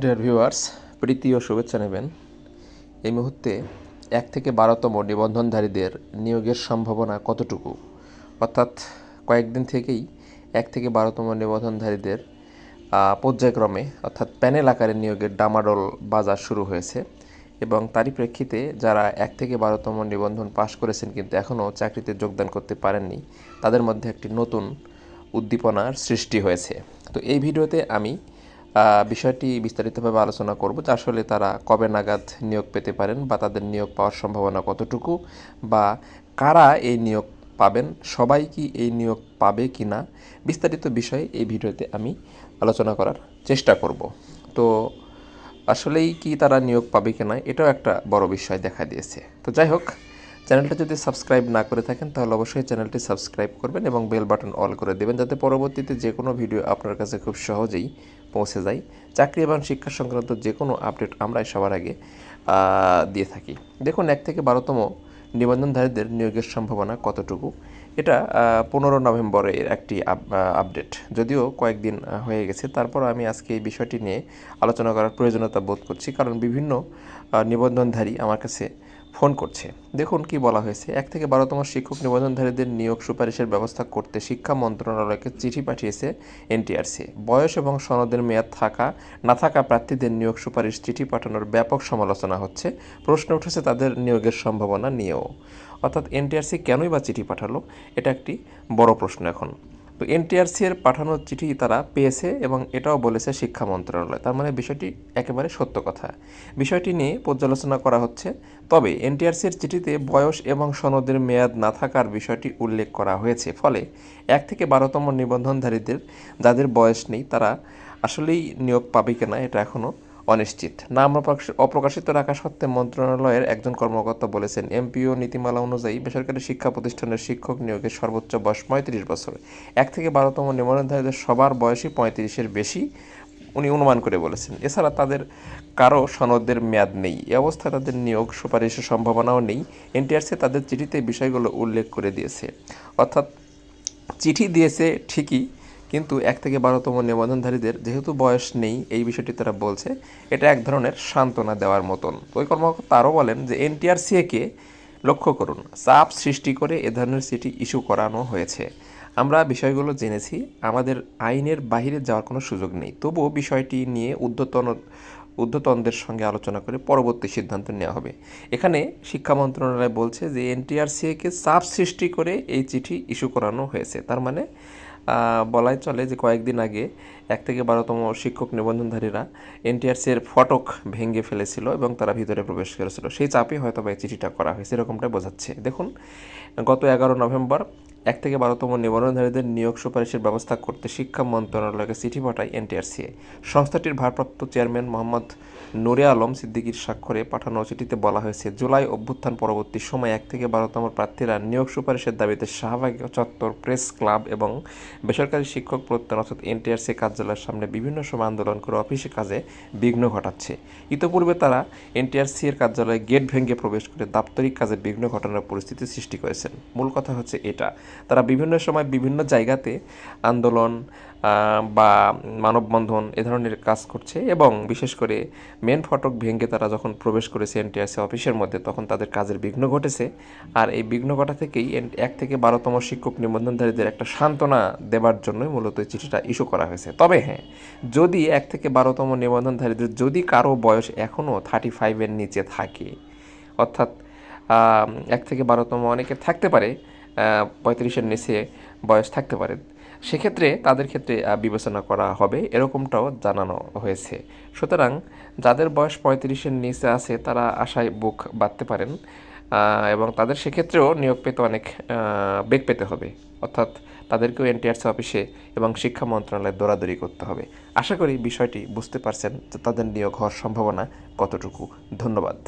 Dear viewers প্রীতি ও শুভেচ্ছা নেবেন। এই মুহূর্তে এক থেকে বারোতম নিবন্ধনধারীদের নিয়োগের সম্ভাবনা কতটুকু? অর্থাৎ কয়েকদিন থেকেই এক থেকে বারোতম নিবন্ধনধারীদের পর্যায়ক্রমে, অর্থাৎ প্যানেল আকারে নিয়োগের ডামাডোল বাজার শুরু হয়েছে এবং তারই প্রেক্ষিতে যারা এক থেকে বারোতম নিবন্ধন পাশ করেছেন কিন্তু এখনও চাকরিতে যোগদান করতে পারেননি, তাদের মধ্যে একটি নতুন উদ্দীপনার সৃষ্টি হয়েছে। তো এই ভিডিওতে আমি বিষয়টি বিস্তারিতভাবে আলোচনা করব যে আসলে তারা কবে নাগাদ নিয়োগ পেতে পারেন বা তাদের নিয়োগ পাওয়ার সম্ভাবনা কতটুকু বা কারা এই নিয়োগ পাবেন, সবাই কি এই নিয়োগ পাবে কি না বিস্তারিত বিষয়ে এই ভিডিওতে আমি আলোচনা করার চেষ্টা করব। তো আসলেই কি তারা নিয়োগ পাবে কিনা, এটাও একটা বড় বিষয় দেখা দিয়েছে। তো যাই হোক চ্যানেলটা যদি সাবস্ক্রাইব না করে থাকেন, তাহলে অবশ্যই চ্যানেলটি সাবস্ক্রাইব করবেন এবং বেল বাটন অল করে দেবেন যাতে পরবর্তীতে যে কোনো ভিডিও আপনার কাছে খুব সহজেই পৌঁছে যায়। চাকরি এবং শিক্ষা সংক্রান্ত যে কোনো আপডেট আমরাই সবার আগে দিয়ে থাকি। দেখুন, এক থেকে বারোতম নিবন্ধনধারীদের নিয়োগের সম্ভাবনা কতটুকু? এটা পনেরো নভেম্বরের একটি আপডেট। যদিও কয়েকদিন হয়ে গেছে, তারপর আমি আজকে এই বিষয়টি নিয়ে আলোচনা করার প্রয়োজনীয়তা বোধ করছি। কারণ বিভিন্ন নিবন্ধনধারী আমার কাছে ফোন করছে। দেখুন কি বলা হয়েছে। এক থেকে বারোতম শিক্ষক নিবন্ধনধারীদের নিয়োগ সুপারিশের ব্যবস্থা করতে শিক্ষা মন্ত্রণালয়কে চিঠি পাঠিয়েছে এনটিআরসি। বয়স এবং সনদের মেয়াদ থাকা, না থাকা প্রার্থীদের নিয়োগ সুপারিশ চিঠি পাঠানোর ব্যাপক সমালোচনা হচ্ছে। প্রশ্ন উঠেছে তাদের নিয়োগের সম্ভাবনা নিয়েও। অর্থাৎ এনটিআরসি কেনই বা চিঠি পাঠালো? এটা একটি বড় প্রশ্ন এখন। তো এনটিআরসি এর পাঠানো চিঠি তারা পেয়েছে এবং এটাও বলেছে শিক্ষা মন্ত্রণালয়। তার মানে বিষয়টি একেবারে সত্য কথা। বিষয়টি নিয়ে পর্যালোচনা করা হচ্ছে। তবে এনটিআরসির চিঠিতে বয়স এবং সনদের মেয়াদ না থাকার বিষয়টি উল্লেখ করা হয়েছে। ফলে এক থেকে বারোতম নিবন্ধনধারীদের, যাদের বয়স নেই, তারা আসলেই নিয়োগ পাবে কিনা এটা এখনও অনিশ্চিত। নাম অপ্রকাশ- অপ্রকাশিত রাখা সত্ত্বে মন্ত্রণালয়ের একজন কর্মকর্তা বলেছেন, এমপিও নীতিমালা অনুযায়ী বেসরকারি শিক্ষা প্রতিষ্ঠানের শিক্ষক নিয়োগের সর্বোচ্চ বয়স পঁয়ত্রিশ বছর। এক থেকে বারোতম নিবন্ধনধারীদের সবার বয়সই পঁয়ত্রিশের বেশি, উনি অনুমান করে বলেছেন। এছাড়া তাদের কারও সনদের মেয়াদ নেই। এ অবস্থায় তাদের নিয়োগ সুপারিশের সম্ভাবনাও নেই। এনটিআরসি তাদের চিঠিতে বিষয়গুলো উল্লেখ করে দিয়েছে। অর্থাৎ চিঠি দিয়েছে ঠিকই কিন্তু এক থেকে বারোতম নিবন্ধনধারীদের যেহেতু বয়স নেই, এই বিষয়টি তারা বলছে, এটা এক ধরনের সান্ত্বনা দেওয়ার মতন। ওই কর্মকর্তা আরও বলেন যে এনটিআরসিএকে লক্ষ্য করুন, চাপ সৃষ্টি করে এ ধরনের চিঠি ইস্যু করানো হয়েছে। আমরা বিষয়গুলো জেনেছি, আমাদের আইনের বাইরে যাওয়ার কোনো সুযোগ নেই। তবুও বিষয়টি নিয়ে ঊর্ধ্বতন ঊর্ধ্বতনদের সঙ্গে আলোচনা করে পরবর্তী সিদ্ধান্ত নেওয়া হবে। এখানে শিক্ষা মন্ত্রণালয় বলছে যে এনটিআরসিএকে চাপ সৃষ্টি করে এই চিঠি ইস্যু করানো হয়েছে। তার মানে বলাই চলে যে কয়েকদিন আগে এক থেকে বারোতম শিক্ষক নিবন্ধনধারীরা এনটিআরসির ফটক ভেঙে ফেলেছিল এবং তারা ভিতরে প্রবেশ করেছিল। সেই চাপে হয়তো বা এই চিঠিটা করা হয়েছে এরকমটা বোঝাচ্ছে। দেখুন, গত এগারো নভেম্বর এক থেকে বারোতম নিবন্ধনধারীদের নিয়োগ সুপারিশের ব্যবস্থা করতে শিক্ষা মন্ত্রণালয়কে চিঠি পাঠায় এনটিআরসিএ। সংস্থাটির ভারপ্রাপ্ত চেয়ারম্যান মোহাম্মদ নুরে আলম সিদ্দিকীর স্বাক্ষরে পাঠানো চিঠিতে বলা হয়েছে, জুলাই অভ্যুত্থান পরবর্তী সময় এক থেকে বারোতম প্রার্থীরা নিয়োগ সুপারিশের দাবিতে শাহবাগ চত্বর প্রেস ক্লাব এবং বেসরকারি শিক্ষক প্রত্যয়ন অর্থাৎ এনটিআরসি কার্যালয়ের সামনে বিভিন্ন সময় আন্দোলন করে অফিসে কাজে বিঘ্ন ঘটাচ্ছে। ইতোপূর্বে তারা এনটিআরসি এর কার্যালয়ে গেট ভেঙে প্রবেশ করে দাপ্তরিক কাজে বিঘ্ন ঘটানোর পরিস্থিতি সৃষ্টি করেছেন। মূল কথা হচ্ছে এটা। তারা বিভিন্ন সময় বিভিন্ন জায়গাতে আন্দোলন বা মানববন্ধন এ ধরনের কাজ করছে এবং বিশেষ করে মেন ফটক ভেঙে তারা যখন প্রবেশ করেছে এনটিআরসি অফিসের মধ্যে, তখন তাদের কাজের বিঘ্ন ঘটেছে। আর এই বিঘ্ন ঘটা থেকেই এক থেকে বারোতম শিক্ষক নিবন্ধনধারীদের একটা সান্ত্বনা দেবার জন্যই মূলত এই চিঠিটা ইস্যু করা হয়েছে। তবে হ্যাঁ যদি এক থেকে বারোতম নিবন্ধনধারীদের যদি কারও বয়স এখনও থার্টি ফাইভের নিচে থাকে, অর্থাৎ এক থেকে বারোতম অনেকের থাকতে পারে পঁয়ত্রিশের নিচে বয়স থাকতে পারে। সেক্ষেত্রে তাদের ক্ষেত্রে বিবেচনা করা হবে। এরকমটাও জানানো হয়েছে। সুতরাং যাদের বয়স পঁয়ত্রিশের নিচে আছে, তারা আশায় বুক বাঁধতে পারেন এবং তাদের সেক্ষেত্রেও নিয়োগ পেতে অনেক বেগ পেতে হবে। অর্থাৎ তাদেরকেও এনটিআরসি অফিসে এবং শিক্ষা মন্ত্রণালয়ে দৌড়াদৌড়ি করতে হবে। আশা করি বিষয়টি বুঝতে পারছেন যে তাদের নিয়োগ হওয়ার সম্ভাবনা কতটুকু। ধন্যবাদ।